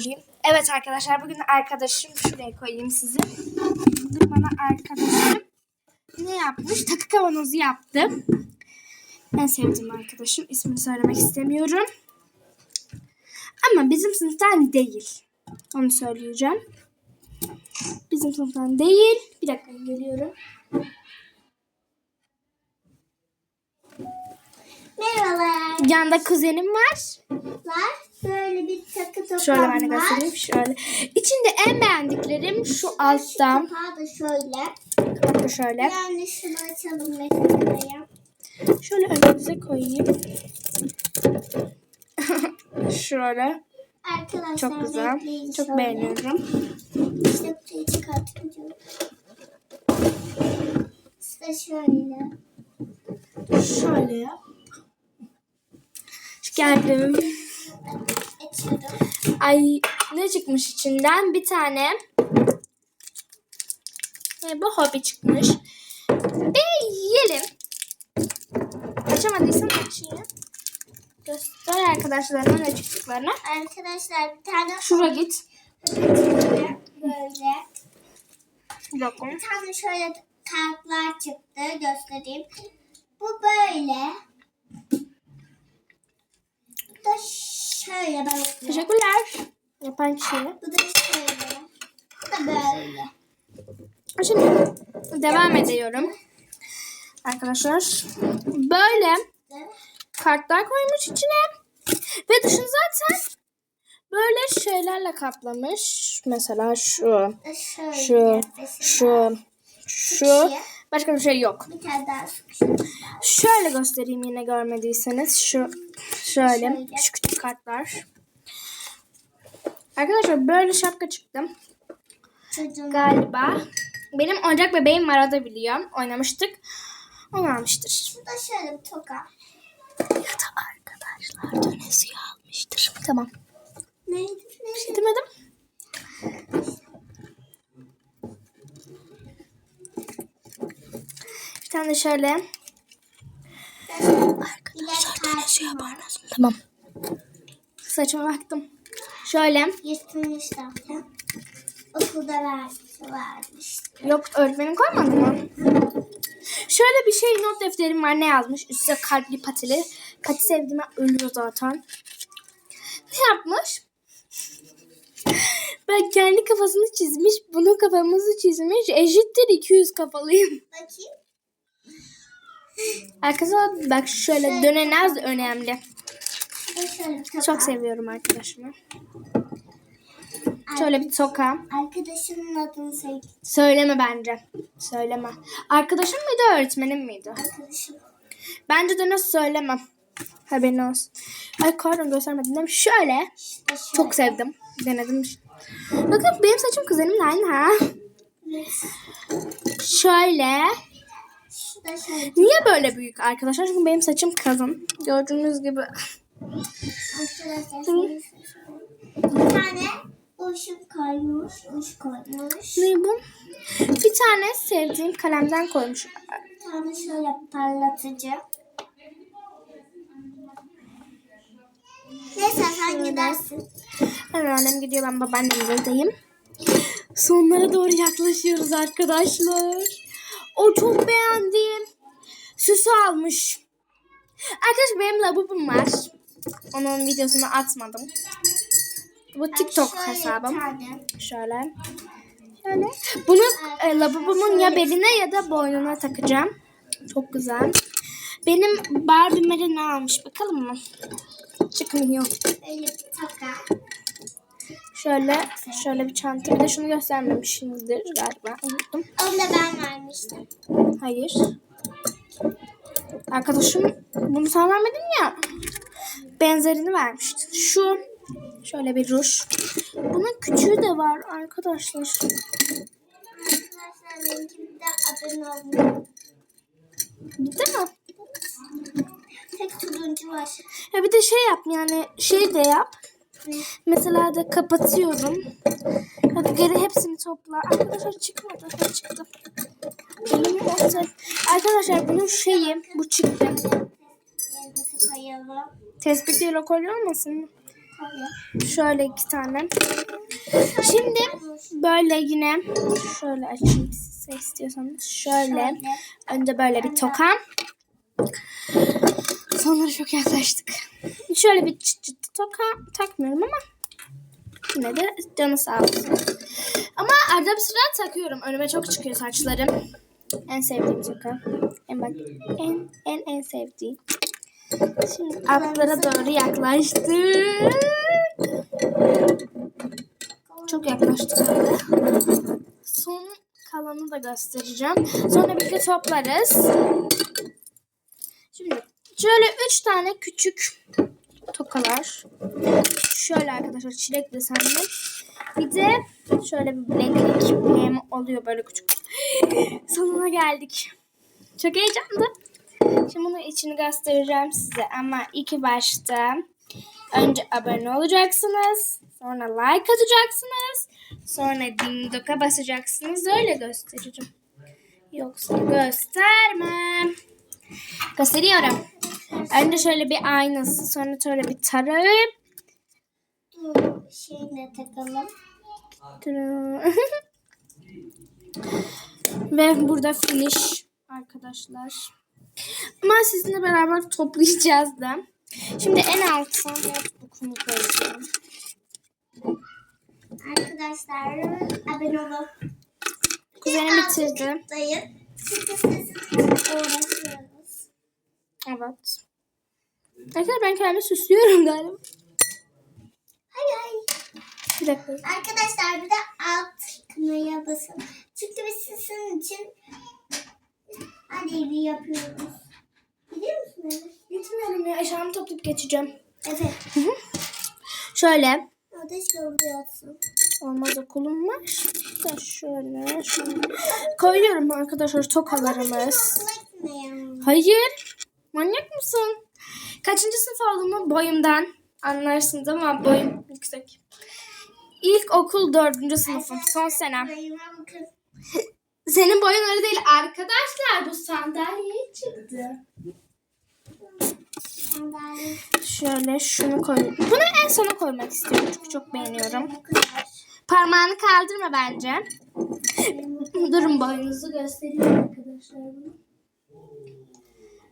durayım. Evet arkadaşlar bugün arkadaşım şuraya koyayım sizi. Bugün bana arkadaşım ne yapmış? Takı kavanozu yaptı. En sevdiğim arkadaşım. İsmini söylemek istemiyorum. Ama bizim sınıftan değil. Onu söyleyeceğim. Bizim sınıftan değil. Bir dakika geliyorum. Merhabalar. Yanında kuzenim var. Böyle bir takı tokam Şöyle ben de var. göstereyim. Şöyle. İçinde en beğendiklerim şu altta. Kapağı da şöyle. Bakın şöyle. Yani şunu açalım mesela. Şöyle önümüze koyayım. şöyle. Arkadaşlar Çok güzel. Çok şöyle. beğeniyorum. İşte kutuyu çıkartacağım. İşte şöyle. Şöyle yap. Geldim. Ay ne çıkmış içinden? Bir tane. E, bu hobi çıkmış. Ve yiyelim. Açamadıysan açayım. Göster arkadaşlarına ne çıktıklarını. Arkadaşlar bir tane Şuraya git. böyle. Bir dakika. Bir tane şöyle kartlar çıktı. Göstereyim. Bu böyle. Da şöyle balıklı. Teşekkürler. Yapan kişiye. Bu da şöyle. Bu da böyle. Şimdi devam ediyorum. Arkadaşlar böyle kartlar koymuş içine ve dışını zaten böyle şeylerle kaplamış. Mesela şu, şu, şu, şu. Başka bir şey yok. Bir tane daha sıkıştırdım. Şöyle göstereyim yine görmediyseniz. Şu şöyle Şöyle. şu küçük kartlar. Arkadaşlar böyle şapka çıktı. Çocuğun Galiba. Benim oyuncak bebeğim var o da biliyor. Oynamıştık. Onu almıştır. Bu da şöyle bir toka. Ya da arkadaşlar dönesi almıştır. Tamam. Neydi? Bir Neydi? şey demedim. Tane de şöyle. Arkadaşlar dönesi yaparız. Tamam. Saçıma baktım. Şöyle. Yırtılmış zaten. Okulda vermiş, vermişti. Yok öğretmenim koymadı mı? Şöyle bir şey not defterim var ne yazmış? Üstüne kalpli patili. Pati sevdiğime ölüyor zaten. Ne yapmış? Ben kendi kafasını çizmiş. Bunun kafamızı çizmiş. Eşittir 200 kafalıyım. Bakayım. Arkadaşlar bak şöyle dönen az önemli. Çok seviyorum arkadaşımı. Şöyle bir toka. Arkadaşımın adını söyle. Söyleme bence. Söyleme. Arkadaşım mıydı öğretmenim miydi? Arkadaşım. Bence de nasıl söylemem. Haberin olsun. Ay pardon göstermedim değil mi? Şöyle. İşte şöyle. Çok sevdim. Denedim. Bakın benim saçım kuzenimle aynı ha. Şöyle. Niye böyle büyük arkadaşlar? Çünkü benim saçım kalın. Gördüğünüz gibi. Bir tane uşum koymuş. Uş koymuş. Ne bu? Bir tane sevdiğim kalemden koymuş. Bir tane şöyle parlatıcı. Neyse sen gidersin. Hemen annem gidiyor ben babaannemdeyim. Sonlara doğru yaklaşıyoruz arkadaşlar. O çok beğendim. Süsü almış. Arkadaşlar benim lavabom var. Onun videosunu atmadım. Bu TikTok Şöyle hesabım. Şöyle. Şöyle. Bunu e, lavabomun ya beline ya da boynuna takacağım. Çok güzel. Benim Barbie'me ne almış bakalım mı? Çıkmıyor. Böyle bir taka. Şöyle şöyle bir çanta. Bir de şunu göstermemişimdir galiba. Unuttum. Onu da ben vermiştim. Hayır. Arkadaşım bunu sen vermedin ya. Benzerini vermiştin. Şu şöyle bir ruj. Bunun küçüğü de var arkadaşlar. Bitti mi? Tek turuncu var. Ya bir de şey yap yani şey de yap. Mesela da kapatıyorum. Hadi geri hepsini topla. Arkadaşlar çıkmadı. Ha, çıktı. Benim orta... Arkadaşlar bunun şeyi bu çıktı. Tespit kolye olmasın mı? Şöyle iki tane. Şimdi böyle yine şöyle açayım size istiyorsanız. Şöyle. Önce böyle bir toka. Sonra çok yaklaştık. Şöyle bir çıt çıt toka takmıyorum ama yine de canı sağ olsun. Ama arada bir sıra takıyorum. Önüme çok çıkıyor saçlarım. En sevdiğim toka. En bak en en en sevdiğim. Şimdi altlara doğru yaklaştık. Çok yaklaştık. Son kalanı da göstereceğim. Sonra birlikte toplarız. Şimdi şöyle üç tane küçük tokalar. Şöyle arkadaşlar çilek desenli. Bir de şöyle bir bileklik hem oluyor böyle küçük. Sonuna geldik. Çok heyecanlı. Şimdi bunun içini göstereceğim size ama ilk başta önce abone olacaksınız. Sonra like atacaksınız. Sonra dindoka basacaksınız. Öyle göstereceğim. Yoksa göstermem. Gösteriyorum. Önce şöyle bir aynası, sonra şöyle bir tarağım. Dur, şeyle takalım. Ve burada finish arkadaşlar. Ama sizinle beraber toplayacağız da. Şimdi en alttan notebook'umu koyacağım. Arkadaşlar abone olun. Kuzenim bitirdi. Dayı. Uğraşıyoruz. Evet. Arkadaşlar ben kendimi süslüyorum galiba. Hay hay. Bir dakika. Arkadaşlar bir de alt kınaya basın. Çünkü biz sizin için alevli yapıyoruz. Biliyor musunuz? Gitmiyorum ya. Eşyamı toplayıp geçeceğim. Evet. Şöyle. O da. Olmaz okulum var. Da şöyle, şöyle. Koyuyorum arkadaşlar tokalarımız. Okula gitmeyelim. Hayır. Manyak mısın? Kaçıncı sınıf olduğumu boyumdan anlarsınız ama boyum yüksek. İlk okul dördüncü sınıfım. Son senem. Senin boyun öyle değil. Arkadaşlar bu sandalye çıktı. Şöyle şunu koy. Bunu en sona koymak istiyorum çünkü çok beğeniyorum. Parmağını kaldırma bence. Durun boyunuzu göstereyim arkadaşlar.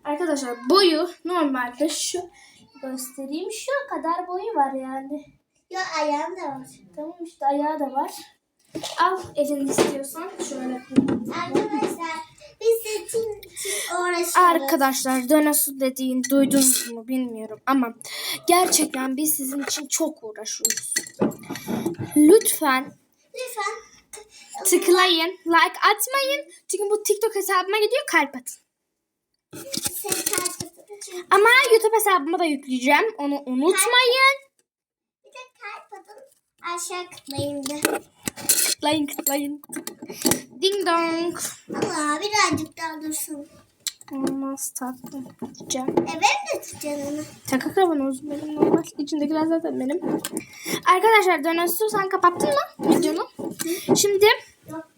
Arkadaşlar boyu normalde şu göstereyim. Şu kadar boyu var yani. Yok ayağım da var. Tamam işte ayağı da var. Al elini istiyorsan şöyle. Arkadaşlar biz için uğraşıyoruz. Arkadaşlar dönesu dediğin duydunuz mu bilmiyorum ama gerçekten biz sizin için çok uğraşıyoruz. Lütfen Lütfen tıklayın, like atmayın. Çünkü bu TikTok hesabıma gidiyor kalp atın. Ama YouTube hesabıma da yükleyeceğim. Onu unutmayın. Bir de kalp atın. Aşağı tıklayın da. Tıklayın tıklayın. Ding dong. Allah birazcık daha dursun. Olmaz tatlım. Diyeceğim. E ben de tutacağım onu. Taka kavanoz benim normal. İçindekiler zaten benim. Arkadaşlar dönesu sen kapattın mı videonu? Şimdi Yok.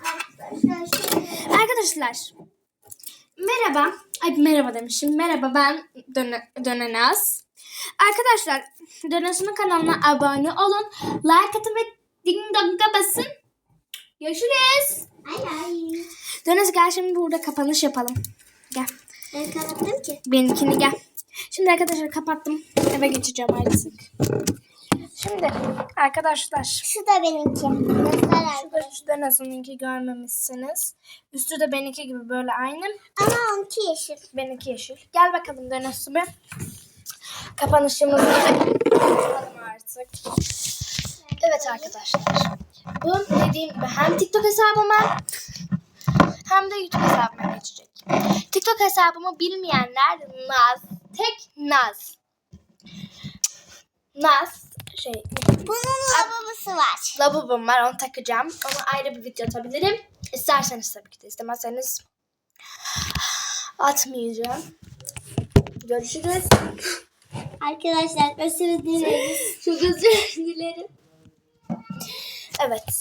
Arkadaşlar şöyle. arkadaşlar merhaba. Ay merhaba demişim. Merhaba ben Döne, Dönenaz. Arkadaşlar Dönesu'nun kanalına abone olun. Like atın ve ding dong'a basın. Görüşürüz. Ay ay. Dönesu gel şimdi burada kapanış yapalım. Gel. Ben kapattım ki. Benimkini gel. Şimdi arkadaşlar kapattım. Eve geçeceğim artık. Şimdi arkadaşlar Şu da benimki. Göster şurada şu Dönesu'nunki görmemişsiniz. Üstü de benimki gibi böyle aynı. Ama onunki yeşil. Benimki yeşil. Gel bakalım bir. Kapanışımızı yapalım artık. Evet arkadaşlar. Bu dediğim gibi hem TikTok hesabıma hem de YouTube hesabıma geçecek. TikTok hesabımı bilmeyenler Naz. Tek Naz. Naz şey Bunun lavabosu var. lavabom var onu takacağım. Onu ayrı bir video atabilirim. İsterseniz tabii ki de istemezseniz atmayacağım. Görüşürüz. Arkadaşlar özür dileriz. Çok özür dilerim. Evet.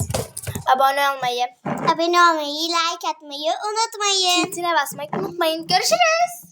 Abone olmayı, Abone olmayı, like atmayı unutmayın. zile basmayı unutmayın. Görüşürüz.